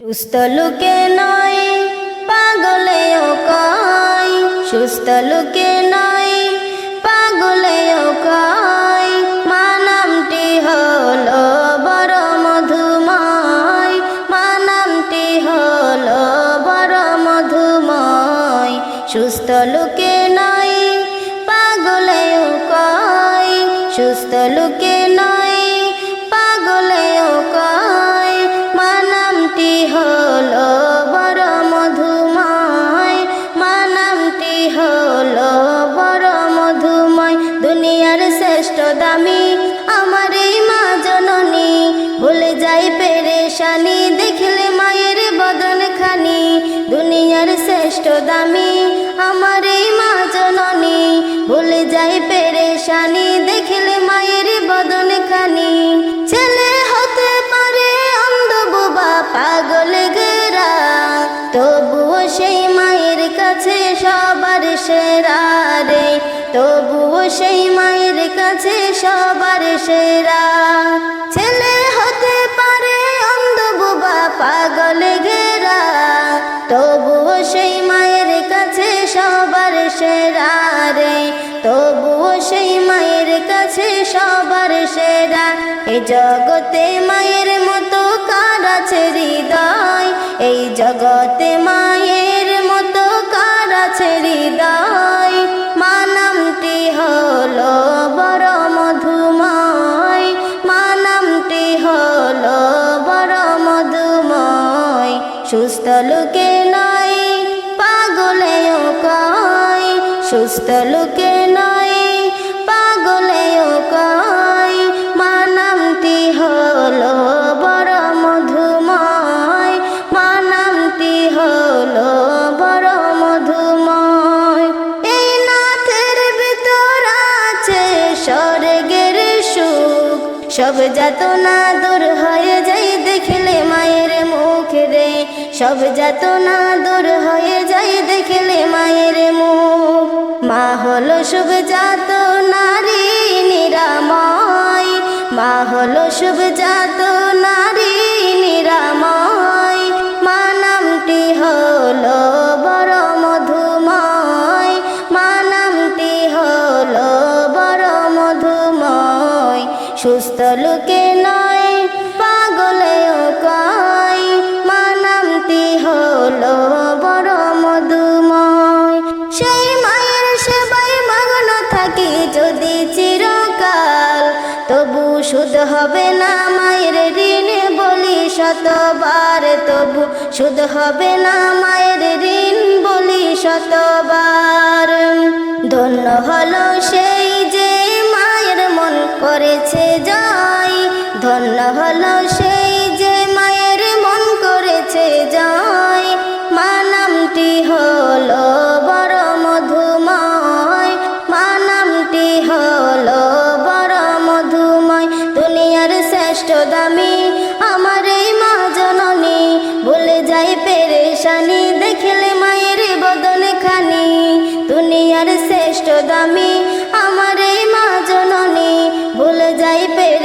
সুস্থ লোকে নয় পাগলেও কয়। সুস্থ লোকে নয় পাগলেও কয়। মা নামটি হলো বড় মধুময়। মা নামটি হলো বড় মধুময়। সুস্থ লোকে নয় পাগলেও কয়। সুস্থ লোকে দামি, আমার এই মা জননী। ভুলে যাই পেরেশানি, দেখলে মায়ের বদন খানি দুনিয়ার শ্রেষ্ঠ দামি, আমার এই মা জননী। ভুলে যাই পেরেশানি, দেখলে মায়ের বদন খানি ছেলে হতে পারে অন্ধ বোবা, পাগল গেরা তবুও সেই মায়ের কাছে সবার সেরা। তবুও সেই মায়ের কাছে সবার সেরা। ছেলে হতে পারে অন্ধ বোবা পাগল ঘেরা। তবুও সেই মায়ের কাছে সবার সেরা রে। তবুও সেই মায়ের কাছে সবার সেরা। এই জগতে মায়ের মতো কার আছে হৃদয়? এই জগতে সুস্থ লোকে নয় পাগলেও কয় সুস্থ লোকে নয় পাগলেও কয় মা নামটি হলো বড় মধুময়। মা নামটি হলো বড় মধুময়। এই নাথের ভিতর আছে স্বর্গের সুখ। সব যাতনা দূর হয়ে যাই দেখলে মায়ের মুখ রে। সব যাতনা দূর হয়ে যাই দেখলে মায়ের মুখ। মা হলো শুভ জাত নারী নিরাময়। মা হলো শুভ জাত নারী নিরাময়। মা নামটি হলো বড় মধুময়। মা নামটি হলো বড় মধুময়। সুস্থ লোকে নয় শুধ হবে না মায়ের ঋণ বলি শতবার, তবু শুধ হবে না মায়ের ঋণ বলি শতবার। ধন্য হলো সেই যে মায়ের মন করেছে জয়, ধন্য হলো সেই দামি, আমার এই মা জননী। বলে যাই পেরেশানি, দেখলে মায়ের বদনে খানি দুনিয়ার শ্রেষ্ঠ দামি, আমার এই মা জননী। বলে যাই পেরে